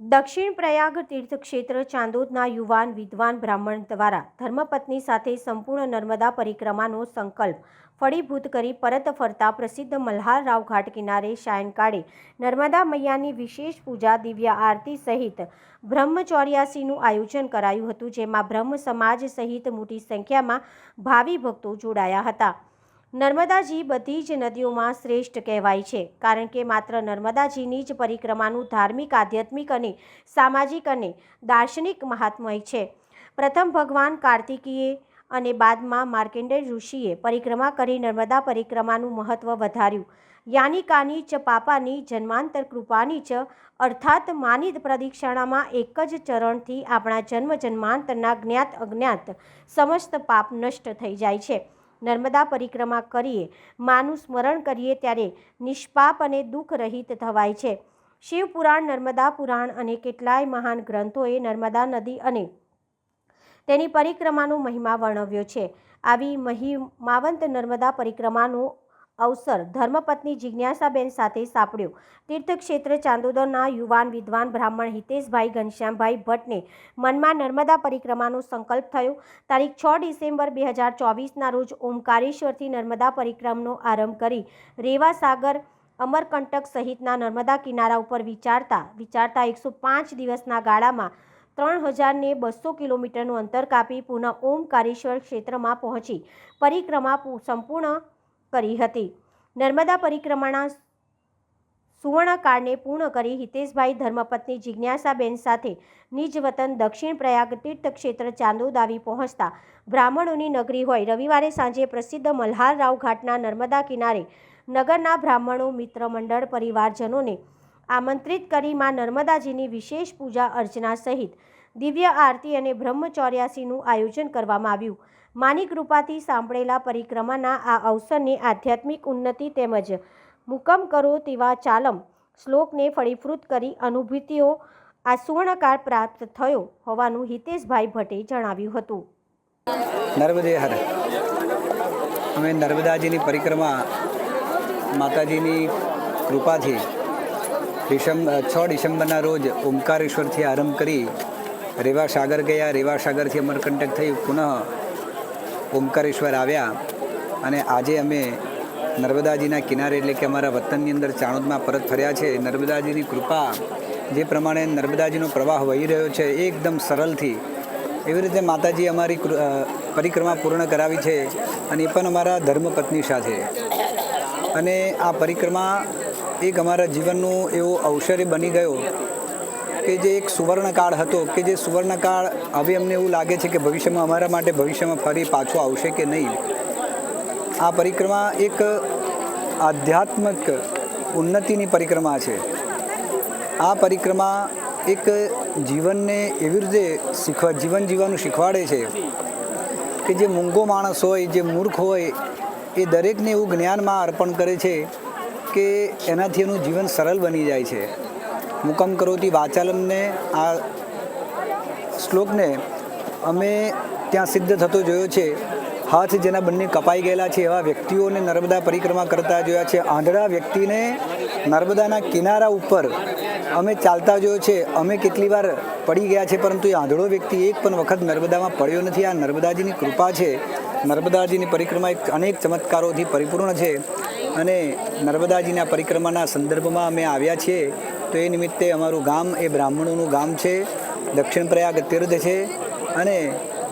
દક્ષિણ પ્રયાગ તીર્થક્ષેત્ર ચાંદોદના યુવાન વિદ્વાન બ્રાહ્મણ દ્વારા ધર્મપત્ની સાથે સંપૂર્ણ નર્મદા પરિક્રમાનો સંકલ્પ ફળીભૂત કરી પરત ફરતા પ્રસિદ્ધ મલ્હારરાવ ઘાટ કિનારે સાયંકાળે નર્મદા મૈયાની વિશેષ પૂજા, દિવ્ય આરતી સહિત બ્રહ્મચોર્યાસીનું આયોજન કરાયું હતું, જેમાં બ્રહ્મ સમાજ સહિત મોટી સંખ્યામાં ભાવિ ભક્તો જોડાયા હતા. નર્મદાજી બધી જ નદીઓમાં શ્રેષ્ઠ કહેવાય છે, કારણ કે માત્ર નર્મદાજીની જ પરિક્રમાનું ધાર્મિક, આધ્યાત્મિક અને સામાજિક અને દાર્શનિક મહાત્મય છે. પ્રથમ ભગવાન કાર્તિકીએ અને બાદમાં માર્કેન્ડે ઋષિએ પરિક્રમા કરી નર્મદા પરિક્રમાનું મહત્વ વધાર્યું. યાનિકાની ચ પાપાની જન્માંતર કૃપાની ચ અર્થાત માનિત પ્રદિક્ષણામાં એક જ ચરણથી આપણા જન્મ જન્માંતરના જ્ઞાત અજ્ઞાત સમસ્ત પાપ નષ્ટ થઈ જાય છે. નર્મદા પરિક્રમા કરીએ, માનું સ્મરણ કરીએ ત્યારે નિષ્પાપ અને દુઃખ રહિત થવાય છે. શિવપુરાણ નર્મદા પુરાણ અને કેટલાય મહાન ગ્રંથોએ નર્મદા નદી અને તેની પરિક્રમાનો મહિમા વર્ણવ્યો છે. આવી મહિમાવંત નર્મદા પરિક્રમાનો અવસર ધર્મપત્ની જિજ્ઞાસાબેન સાથે સાંપડ્યો. તીર્થક્ષેત્ર ચાંદોદરના યુવાન વિદ્વાન બ્રાહ્મણ હિતેશભાઈ ઘનશ્યામભાઈ ભટ્ટને મનમાં નર્મદા પરિક્રમાનો સંકલ્પ થયો. તારીખ છ ડિસેમ્બર બે હજાર ચોવીસના રોજ ઓમકારેશ્વરથી નર્મદા પરિક્રમનો આરંભ કરી રેવા સાગર અમરકંટક સહિતના નર્મદા કિનારા ઉપર વિચારતા વિચારતા એકસો પાંચ દિવસના ગાળામાં ત્રણ હજારને બસો કિલોમીટરનું અંતર કાપી પુનઃ ઓમકારેશ્વર ક્ષેત્રમાં પહોંચી. પરિક્રમા સંપૂર્ણ કરી હતી. નર્મદા પરિક્રમાના સુવર્ણકાળને પૂર્ણ કરી હિતેશભાઈ ધર્મપત્ની જિજ્ઞાસાબેન સાથે નિજ વતન દક્ષિણ પ્રયાગ તીર્થક્ષેત્ર ચાંદોદ આવી પહોંચતા બ્રાહ્મણોની નગરી હોય. રવિવારે સાંજે પ્રસિદ્ધ મલ્હારરાવ ઘાટના નર્મદા કિનારે નગરના બ્રાહ્મણો, મિત્ર મંડળ, પરિવારજનોને આમંત્રિત કરી માં નર્મદાજીની વિશેષ પૂજા અર્ચના સહિત દિવ્ય આરતી અને બ્રહ્મચોર્યાસીનું આયોજન કરવામાં આવ્યું. માની કૃપાથી સાંભળેલા પરિક્રમાના આ અવસરને આધ્યાત્મિક ઉન્નતિ તેમજ મુકમ કરો તેવા ચાલમ શ્લોકને ફળીફૃત કરી અનુભૂતિઓ આ સુવર્ણકાળ પ્રાપ્ત થયો હોવાનું હિતેશભાઈ ભટ્ટે જણાવ્યું હતું. અમે નર્મદાજીની પરિક્રમા માતાજીની કૃપાથી ડિસેમ્બર, છ ડિસેમ્બરના રોજ ઓમકારેશ્વરથી આરંભ કરી રેવા સાગર ગયા, રેવા સાગરથી અમરકંટક થઈ પુનઃ ઓમકારેશ્વર આવ્યા અને આજે અમે નર્મદાજીના કિનારે એટલે કે અમારા વતનની અંદર ચાણોદમાં પરત ફર્યા છે. નર્મદાજીની કૃપા જે પ્રમાણે નર્મદાજીનો પ્રવાહ વહી રહ્યો છે એ એકદમ સરળથી એવી રીતે માતાજી અમારી પરિક્રમા પૂર્ણ કરાવી છે અને એ પણ અમારા ધર્મપત્ની સાથે. અને આ પરિક્રમા એક અમારા જીવનનું એવો અવસર બની ગયો કે જે એક સુવર્ણકાળ હતો, કે જે સુવર્ણકાળ હવે અમને એવું લાગે છે કે ભવિષ્યમાં અમારા માટે ભવિષ્યમાં ફરી પાછો આવશે કે નહીં? આ પરિક્રમા એક આધ્યાત્મિક ઉન્નતિની પરિક્રમા છે. આ પરિક્રમા એક જીવનને એવી રીતે શીખવા, જીવન જીવવાનું શીખવાડે છે કે જે મૂંગો માણસ હોય, જે મૂર્ખ હોય, એ દરેકને એવું જ્ઞાનમાં અર્પણ કરે છે કે એનાથી એનું જીવન સરળ બની જાય છે. મુકમ કરોતી વાચાલમને, આ શ્લોકને અમે ત્યાં સિદ્ધ થતો જોયો છે. હાથ જેના બંને કપાઈ ગયેલા છે એવા વ્યક્તિઓને નર્મદા પરિક્રમા કરતા જોયા છે. આંધળા વ્યક્તિને નર્મદાના કિનારા ઉપર અમે ચાલતા જોયો છે. અમે કેટલી વાર પડી ગયા છે, પરંતુ એ આંધળો વ્યક્તિ એક પણ વખત નર્મદામાં પડ્યો નથી. આ નર્મદાજીની કૃપા છે. નર્મદાજીની પરિક્રમા એક અનેક ચમત્કારોથી પરિપૂર્ણ છે. અને નર્મદાજીના પરિક્રમાના સંદર્ભમાં અમે આવ્યા છીએ. તો એ નિમિત્તે અમારું ગામ એ બ્રાહ્મણોનું ગામ છે. દક્ષિણ પ્રયાગ તીર્થ છે. અને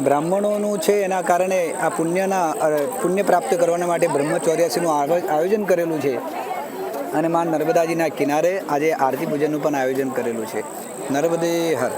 બ્રાહ્મણોનું છે એના કારણે આ પુણ્યના પુણ્ય પ્રાપ્ત કરવાના માટે બ્રહ્મચોર્યાસીનું આયોજન કરેલું છે. અને માં નર્મદાજીના કિનારે આજે આરતી પૂજનનું પણ આયોજન કરેલું છે. નર્મદે હર.